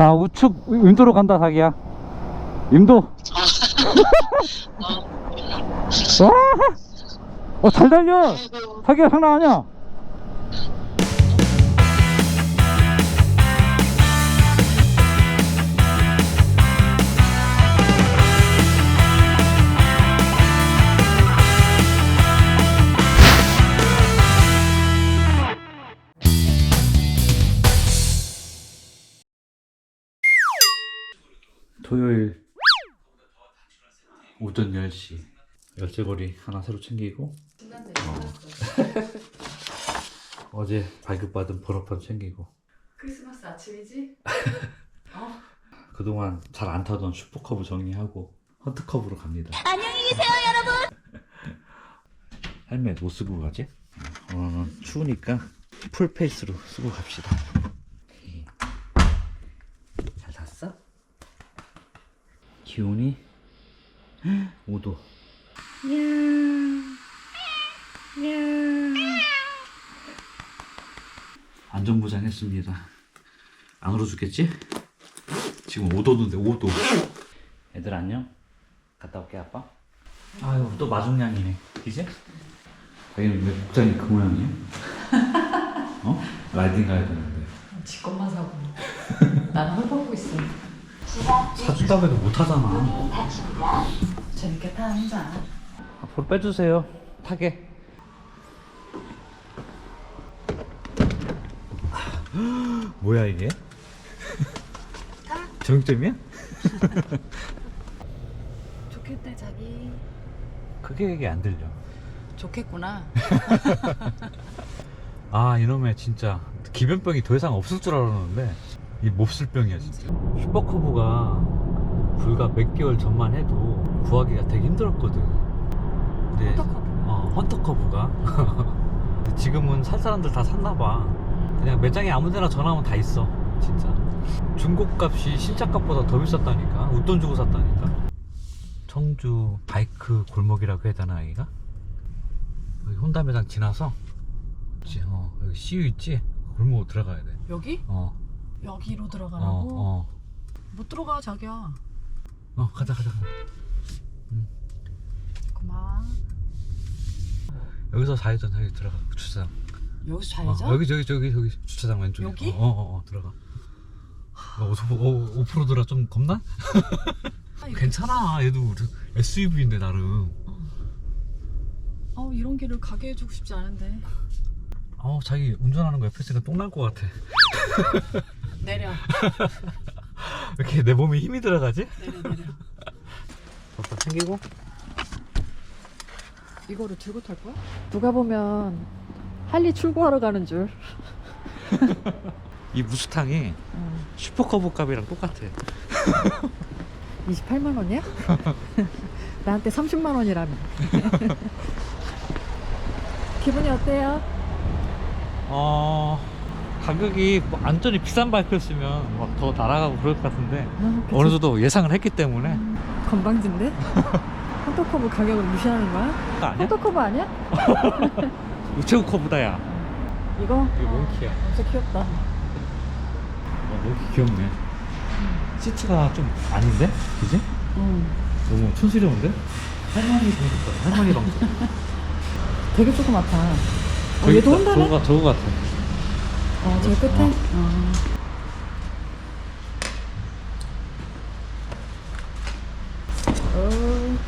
아 우측 임도로 간다 자기야 임도 와! 어, 잘 달려! 자기야, 장난 아니야! 토요일 오전 10시. 열쇠고리 하나 새로 챙기고. 어 제 발급받은 번호판 챙기고. 크리스마스 아침이지? 그동안 잘 안 타던 슈퍼커브 정리하고 헌트커브로 갑니다. 안녕히 계세요, 여러분. 헬멧 못 쓰고 가지? 오늘은 추우니까 풀페이스로 쓰고 갑시다 잘 잤어? 기온이 5도 안전보장 했습니다 안 울어 죽겠지? 지금 5도인데 5도 애들 안녕? 갔다 올게 아빠 아유 또 마중냥이네 이제? 자기는 왜 복장이 그 모양이야? 어? 라이딩 가야 되는데 지 것만 사고 나는 헐벗고 사준다고 해도 못하잖아. 재밌게 타 혼자 앞으로 빼주세요. 타게. 뭐야 이게? 정육점이야? 좋겠다 자기. 크게 얘기 안 들려. 좋겠구나. 아 이놈의 진짜 기변병이 더 이상 없을 줄 알았는데 이 몹쓸 병이야 진짜 슈퍼커브가 불과 몇 개월 전만 해도 구하기가 되게 힘들었거든 근데 헌터커브. 어, 헌터커브가 근데 지금은 살 사람들 다 샀나봐 그냥 매장에 아무 데나 전화하면 다 있어 진짜 중고값이 신차값보다 더 비쌌다니까 웃돈 주고 샀다니까 청주 바이크 골목이라고 해야 되나 여기가? 여기 혼다 매장 지나서 그치, 어, 여기 CU 있지? 골목 들어가야 돼. 여기? 어, 여기로 어, 들어가라고? 어. 못 들어가 자기야 어, 가자, 가자. 가자. 고마워 여기서 좌회전 여기 들어가. 주차장. 여기서 어, 좌회전? 여기, 저기, 저기, 저기 주차장 왼쪽에. 여기? 어, 어, 어, 들어가. 어, 오, 오, 오프로드라 좀 겁나? 아, 괜찮아. 얘도 SUV인데 나름. 어 이런 길을 가게 해주고 싶지 않은데 어, 자기 운전하는 거 옆에 있으니까 똥날 것 같아. 내려 왜 이렇게 내 몸에 힘이 들어가지? 내려 내려 오빠 챙기고. 이거를 들고 탈 거야? 누가 보면 할리 출고하러 가는 줄 이 무스탕이 슈퍼커브 값이랑 똑같아. 28만 원이야? 나한테 30만 원이라며 기분이 어때요? 어 가격이 뭐 안전이 비싼 바이크였으면 막 더 날아가고 그럴 것 같은데 아, 그치. 어느 정도 예상을 했기 때문에 건방진데? 헌터커브 가격을 무시하는 거야? 그거 아니야? 헌터커브 아니야? 우체국 커브다야 이거? 이게 몽키야 진짜 귀엽다 어, 몽키 귀엽네 시트가 좀 아닌데? 그지? 응. 너무 촌스러운데? 할머니 방송 할머니 방송 되게 조그맣다 어, 저기 얘도 있다. 혼다네? 저거, 저거 같아 어, 저 끝에? 어. 어. 어,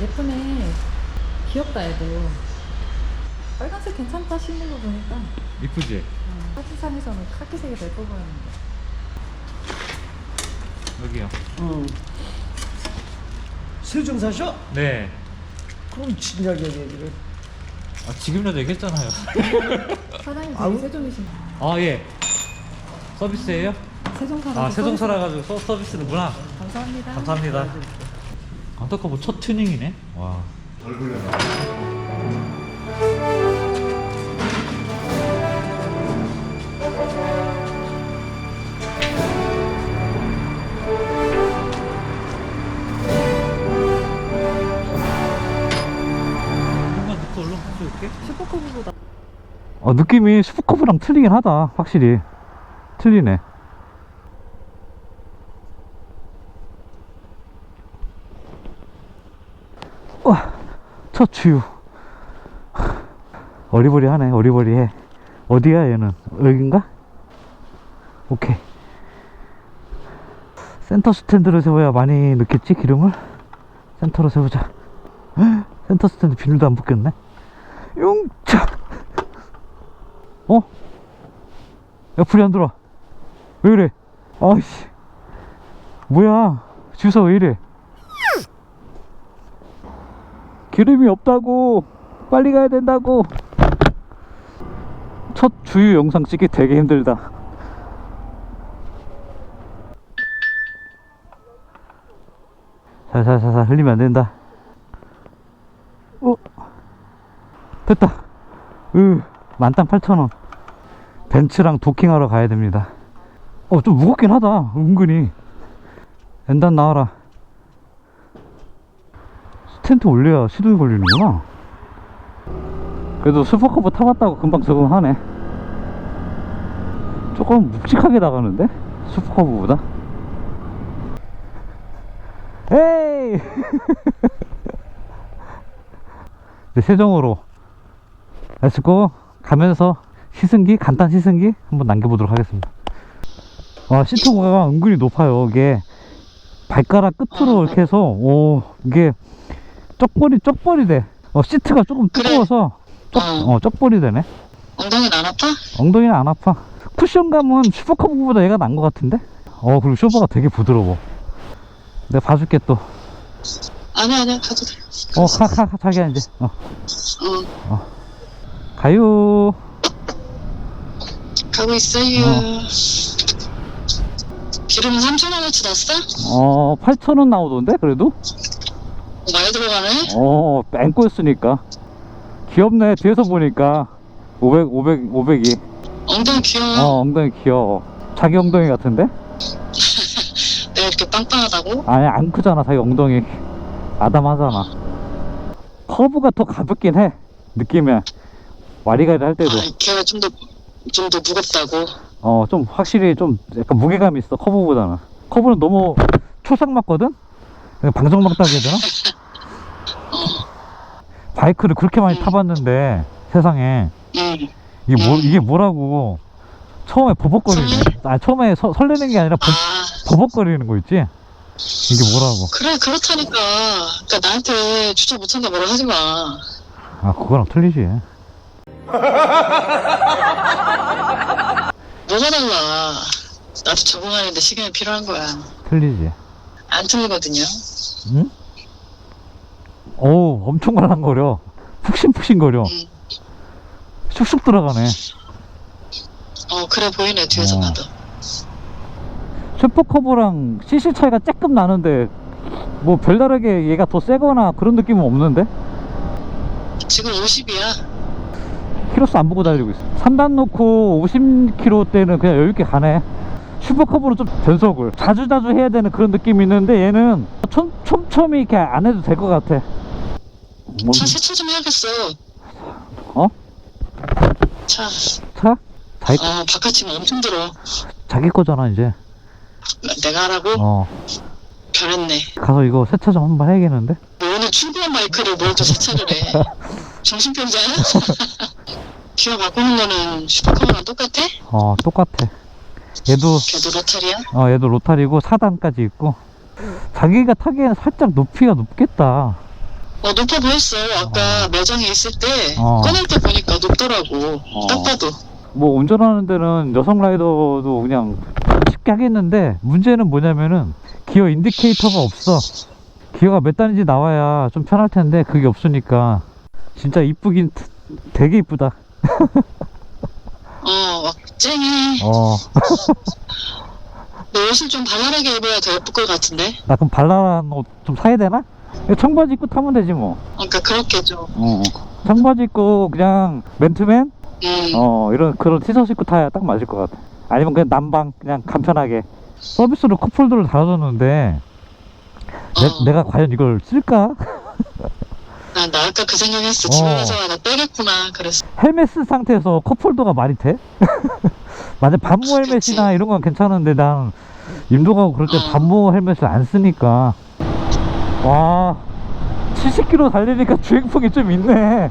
예쁘네. 귀엽다, 얘도. 빨간색 괜찮다, 신는 거 보니까. 이쁘지? 어, 사진상에서는 카키색이 더 예뻐 보였는데. 여기요 응. 세종 사셔? 네 그럼 진작에 얘기를. 아, 지금이라도 얘기했잖아요 사장님 되게 아우. 세종이신 아 예 서비스예요? 세종사라서 아 세종사라 가지고 서, 서비스는구나 감사합니다. 감사합니다. 안타까워 첫 튜닝이네. 와. 한번 넣고 얼른 가져올게. 슈퍼커브보다 어, 느낌이 스프커브랑 틀리긴 하다 확실히. 틀리네. 와, 첫 주유. 어리버리하네 어리버리해. 어디야 얘는? 여긴가? 오케이. 센터 스탠드를 세워야 많이 느꼈지 기름을? 센터로 세우자. 센터 스탠드 비닐도 안 붙겠네. 용 야, 불이 안 들어와. 왜 이래? 아이씨. 뭐야. 주소 왜 이래? 기름이 없다고. 빨리 가야 된다고. 첫 주유 영상 찍기 되게 힘들다. 살살살살 흘리면 안 된다. 어? 됐다. 으, 만땅 8,000원. 벤츠랑 도킹하러 가야 됩니다. 어, 좀 무겁긴 하다. 은근히. 엔단 나와라. 스탠드 올려야 시동이 걸리는구나. 그래도 슈퍼커브 타봤다고 금방 적응하네. 조금 묵직하게 나가는데? 슈퍼커브보다. 에이! 이제 세정으로. 렛츠고. 가면서 시승기, 간단 시승기 한번 남겨보도록 하겠습니다. 와, 시트고가 은근히 높아요. 이게 발가락 끝으로 이렇게 해서, 오, 이게 쩍벌이, 쩍벌이 돼. 어, 시트가 조금. 뜨거워서, 쩍, 어. 어, 쩍벌이 되네. 엉덩이는 안 아파? 엉덩이는 안 아파. 쿠션감은 슈퍼커브보다 얘가 난 것 같은데? 어, 그리고 쇼버가 되게 부드러워. 내가 봐줄게 또. 아니야 아니야 가도 돼 어, 가, 가, 가, 자기야, 이제. 어, 응 가요. 가고 있어요 기름은 3,000원어치 났어? 어, 8,000원 나오던데, 그래도? 많이 들어가네 어, 뺑꼬였으니까. 귀엽네, 뒤에서 보니까. 500, 500, 500이. 엉덩이 귀여워 어, 엉덩이 귀여워. 자기 엉덩이 같은데? 내가 이렇게 빵빵하다고? 아니, 안 크잖아, 자기 엉덩이. 아담하잖아. 커브가 더 가볍긴 해. 느낌에. 와리가리 할 때도. 아 걔가 좀더 좀 더 무겁다고 어, 좀 확실히 좀 약간 무게감이 있어, 커브보다는. 커브는 너무 초상 맞거든? 방정맞다고 해야 되나? 바이크를 그렇게 많이 타봤는데, 세상에. 응 이게 뭐, 이게 뭐라고. 처음에 버벅거리네. 아, 처음에 서- 설레는 게 아니라 버, 아 버벅거리는 거 있지? 이게 뭐라고. 그래 그렇다니까 그러니까 나한테 주차 못한다 뭐라 하지 마 아, 그거랑 틀리지. 뭐가 달라 나도 적응하는데 시간이 필요한 거야 틀리지. 안 틀리거든요 응? 어우, 엄청 말랑거려. 푹신푹신거려. 응. 쑥쑥 들어가네. 어 그래 보이네 뒤에서 어. 봐도 슈퍼커브랑 CC 차이가 조금 나는데, 뭐 별다르게 얘가 더 세거나 그런 느낌은 없는데? 지금 50이야 키로수 안 보고 달리고 있어. 3단 놓고 50km 때는 그냥 여유있게 가네. 슈퍼커브로 좀 변속을 자주자주 해야 되는 그런 느낌이 있는데 얘는 촘, 촘촘히 이렇게 안 해도 될 것 같아. 뭐, 차 세차 좀 해야겠어 어? 차 차? 자기, 어, 바깥이면 엄청 들어. 자기 거잖아, 이제. 내가 하라고? 어. 변했네. 가서 이거 세차 좀 한번 해야겠는데? 뭐 오늘 출고한 마이크를 뭘또 세차를 해? 정신병자야? 기어 바꾸는 거는 슈퍼카랑 똑같아? 어, 똑같아. 얘도, 걔도 로탈이야? 어, 얘도 로탈이고 4단까지 있고. 자기가 타기에는 살짝 높이가 높겠다. 어, 높아 보였어. 아까 매장에 있을 때 어. 꺼낼 때 보니까 높더라고. 어. 딱 봐도. 뭐 운전하는 데는 여성 라이더도 그냥 쉽게 하겠는데 문제는 뭐냐면은 기어 인디케이터가 없어 기어가 몇 단인지 나와야 좀 편할 텐데 그게 없으니까 진짜 이쁘긴 되게 이쁘다 어, 막 쨍해. 어나 너 옷을 좀 발랄하게 입어야 더 예쁠 것 같은데? 그럼 발랄한 옷 좀 사야 되나? 청바지 입고 타면 되지 뭐 그러니까 그렇게 좀. 어. 청바지 입고 그냥 맨투맨 음. 어 이런 그런 티셔츠 입고 타야 딱 맞을 것 같아 아니면 그냥 난방 그냥 간편하게 서비스로 컵홀더를 달아줬는데 내, 어. 내가 과연 이걸 쓸까? 나, 나 아까 그 생각했어. 어. 집에 가서 나 빼겠구나. 그랬어. 헬멧 쓴 상태에서 컵홀더가 말이 돼? 만약 반모 헬멧이나 그치. 이런 건 괜찮은데 난 임도 가고 그럴 때 어. 반모 헬멧을 안 쓰니까 와 70km 달리니까 주행풍이 좀 있네.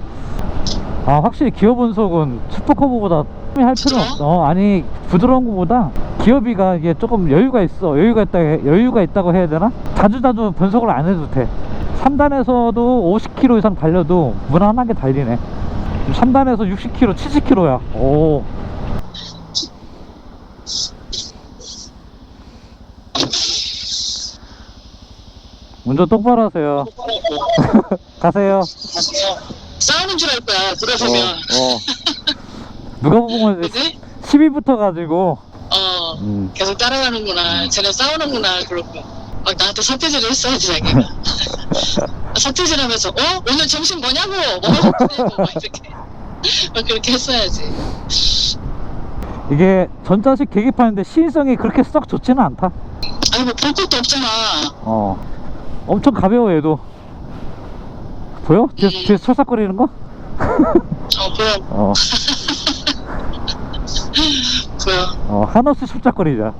아, 확실히 기어 분속은 슈퍼커브보다 할 필요 없어. 어, 아니, 부드러운 거보다 기어비가 이게 조금 여유가 있어. 여유가 있다, 여유가 있다고 해야 되나? 자주자주 분속을 안 해도 돼. 3단에서도 50km 이상 달려도 무난하게 달리네. 3단에서 60km, 70km야. 오. 운전 똑바로 하세요. 가세요. 싸우는 줄 알 거야 들어보면 어. 누가 보면 그지? 10위부터 가지고 어 음. 계속 따라가는구나 쟤네 싸우는구나 그렇고 막 나한테 사태질을 했어야지 자기가 사태질하면서 어? 오늘 점심 뭐냐고 뭐 먹었냐고 막 이렇게 막 그렇게 했어야지 이게 전자식 계기판인데 시인성이 그렇게 썩 좋지는 않다. 아니 뭐볼 것도 없잖아 어. 엄청 가벼워 얘도. 보여? 뒤에, 음. 뒤에 철삭거리는 거? 어 보여 어. 보여 어, 한없이 철삭거리자.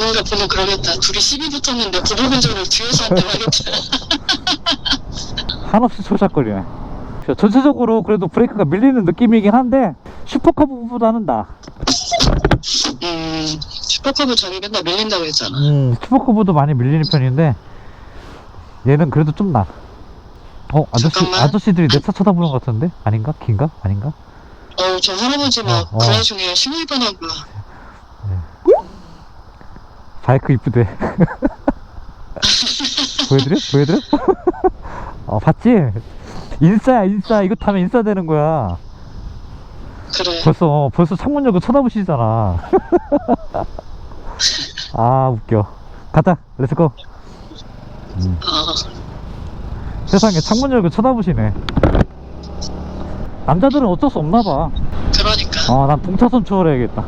누군가 보면 그러겠다 둘이 시비 붙었는데 부부근절을 뒤에서 한대 하겠다 한없이 철삭거리네. 전체적으로 그래도 브레이크가 밀리는 느낌이긴 한데 슈퍼커브보다는 나. 음 슈퍼컵을 자기 맨날 밀린다고 했잖아 음, 슈퍼커브도 많이 밀리는 편인데 얘는 그래도 좀 나. 어, 아저씨, 잠깐만. 아저씨들이 내 차 쳐다보는 것 같은데? 아닌가? 긴가? 아닌가? 어우 저 할아버지 막 어, 어. 그 와중에 신호 위반하고 바이크 이쁘대. 보여드려? 보여드려? 어, 봤지? 인싸야, 인싸. 이거 타면 인싸 되는 거야. 그래 벌써, 어, 벌써 창문 열고 쳐다보시잖아. 아, 웃겨. 가자, 렛츠고. 어 세상에 창문 열고 쳐다보시네. 남자들은 어쩔 수 없나 봐. 그러니까 아, 난 동차선 추월해야겠다.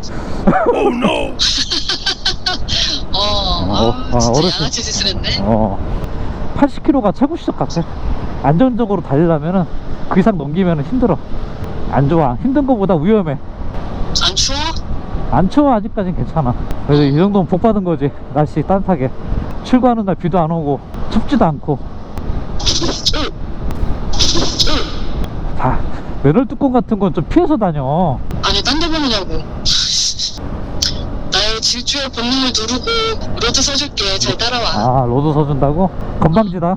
어, 어, 아, 어, 진짜 어르신. 양아치 짓을 했네. 어, 80km가 최고 시속 같아. 안정적으로 달리려면은 그 이상 넘기면 힘들어. 안 좋아. 힘든 거보다 위험해. 안 추워? 안 추워 아직까진 괜찮아. 그래도 이 정도면 복 받은 거지. 날씨 따뜻하게. 출구하는 날 비도 안 오고 춥지도 않고. 다 맨홀 뚜껑 같은 건 좀 피해서 다녀. 아니, 딴 데 보느냐고. 질주의 본능을 누르고 로드 서줄게. 잘 따라와. 아 로드 서준다고? 건방지다.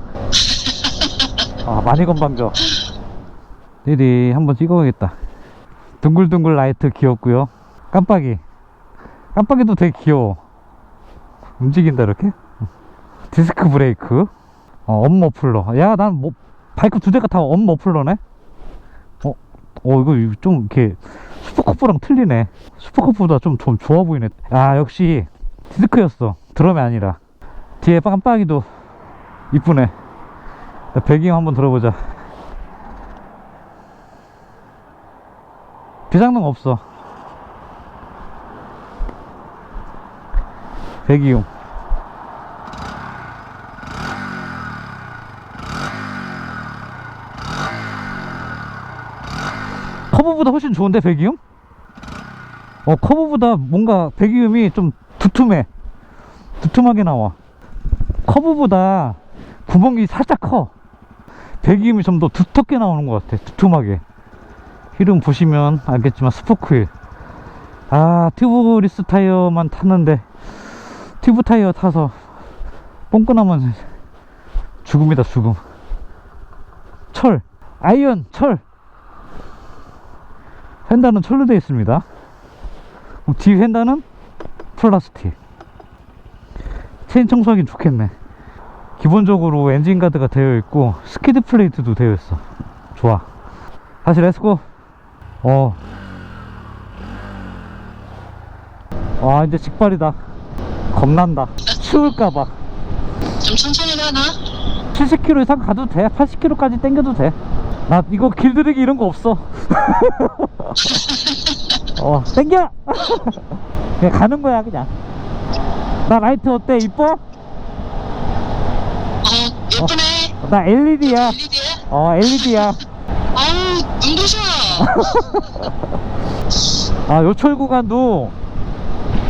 아 많이 건방져. 디디 한번 찍어야겠다. 둥글둥글 라이트 귀엽고요. 깜빡이. 깜빡이도 되게 귀여워. 움직인다 이렇게. 디스크 브레이크. 어, 엄머플러. 야, 난 뭐, 바이크 두 대가 다 엄머플러네? 어, 어, 이거 좀 이렇게 슈퍼커프랑 틀리네. 슈퍼커프보다 좀, 좀 좋아 보이네. 아, 역시 디스크였어. 드럼이 아니라. 뒤에 깜빡이도 이쁘네. 자, 배경 한번 들어보자. 비상등 없어. 배기음. 커브보다 훨씬 좋은데 배기음? 어 커브보다 뭔가 배기음이 좀 두툼해. 두툼하게 나와. 커브보다 구멍이 살짝 커. 배기음이 좀 더 두텁게 나오는 것 같아 두툼하게. 휠은 보시면 알겠지만 스포크휠 아 튜브리스 타이어만 탔는데 튜브 타이어 타서 뽕끈하면 죽음이다 죽음. 철 아이언 철 휀다는 철로 되어 있습니다. 그럼 뒤 휀다는 플라스틱 체인 청소하긴 좋겠네. 기본적으로 엔진 가드가 되어 있고 스키드 플레이트도 되어 있어. 좋아. 다시 렛츠고. 어. 와 이제 직발이다. 겁난다. 추울까봐. 좀 천천히 가나? 70km 이상 가도 돼. 80km까지 땡겨도 돼나 이거 길들이기 이런 거 없어 어 땡겨 그냥 가는 거야 그냥 나 라이트 어때 이뻐? 어, 예쁘네. 나 LED야 LED야? 어 LED야 아우, 눈부셔. 아 요철 구간도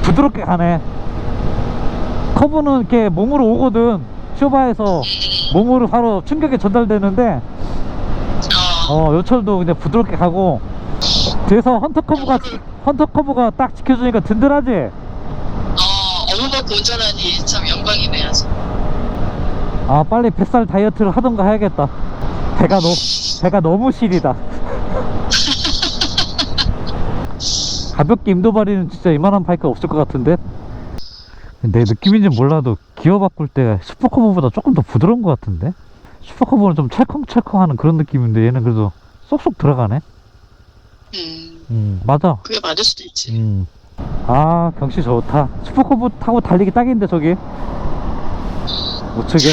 부드럽게 가네 커브는 이렇게 몸으로 오거든 쇼바에서 몸으로 바로 충격에 전달되는데 어, 어 요철도 그냥 부드럽게 가고 뒤에서 헌터 커브가 헌터 커브가 딱 지켜주니까 든든하지? 어, 받고 운전하니 참 영광이네 아주. 아 빨리 뱃살 다이어트를 하던가 해야겠다. 배가 너무 배가 너무 시리다. 가볍게 임도바리는 진짜 이만한 바이크 없을 것 같은데? 내 느낌인지 몰라도 기어 바꿀 때 슈퍼커브보다 조금 더 부드러운 것 같은데? 슈퍼커브는 좀 찰컹찰컹하는 그런 느낌인데 얘는 그래도 쏙쏙 들어가네 음, 음 맞아. 그게 맞을 수도 있지. 음. 아 경치 좋다. 슈퍼커브 타고 달리기 딱인데 저기? 우측에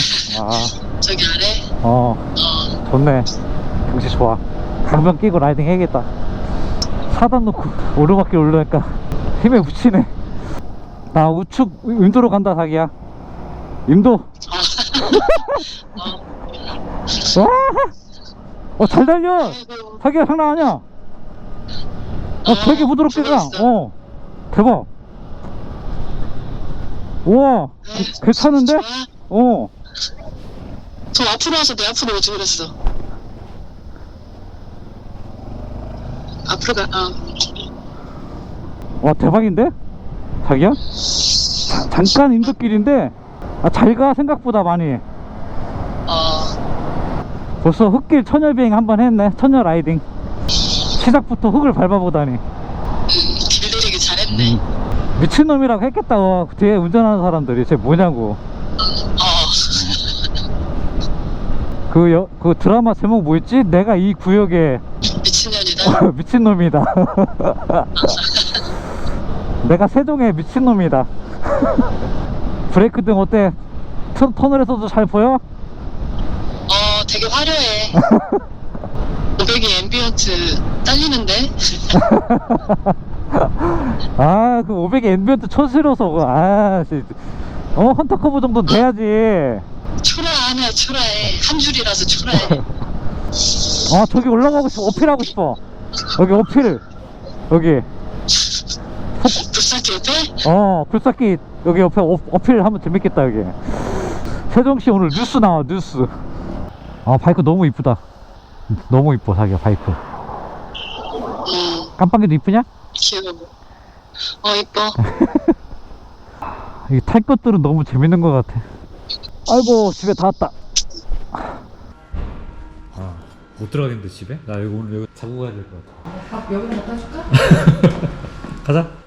저기 아래, 아어. 어, 좋네. 경치 좋아. 강변 끼고 라이딩 해야겠다. 4단 놓고 오르막길 올라니까? 힘에 붙이네. 나 우측 임도로 간다 자기야. 임도. 와! 어, 잘 달려! 아이고, 자기야 장난 아니야 어 되게 부드럽게 가 좋았어. 어 대박 우와 개- 괜찮은데? 어더 앞으로 와서 내 앞으로 오지 그랬어. 앞으로 가, 어. 와 대박인데? 자기야? 자- 잠깐 인도길인데 아, 잘 가 생각보다 많이 어, 벌써 흙길 처녀 비행 한번 했네 처녀 라이딩 시작부터 흙을 밟아보다니 음, 길들이기 잘했네. 미친놈이라고 했겠다 와, 뒤에 운전하는 사람들이 쟤 뭐냐고 어, 그, 여, 그 드라마 제목 뭐였지? 내가 이 구역에 미친년이다. 미친놈이다 내가 세종의 미친놈이다 브레이크 등 어때? 터, 터널에서도 잘 보여? 어, 되게 화려해. 500이 앰비언트 딸리는데? 아, 그 500에 앰비언트 쳐실어서, 아, 씨. 어, 헌터커브 정도는 돼야지. 초라하네, 초라해. 한 줄이라서 초라해. 아, 저기 올라가고 싶어. 어필하고 싶어. 여기 어필. 여기. 불사기 옆에? 어, 굴삭기 여기 옆에 어, 어필 하면 재밌겠다, 여기. 세종시 오늘 뉴스 나와, 뉴스. 아, 바이크 너무 이쁘다. 너무 이뻐, 자기야, 바이크. 음, 깜빡이도 이쁘냐? 귀여워. 어, 이뻐. 이탈 것들은 너무 재밌는 것 같아. 아이고, 집에 다 왔다. 아, 못 들어가겠는데, 집에? 나 여기 오늘 여기 자고 가야 될 것 같아. 밥 여기다 갖다 줄까? 가자.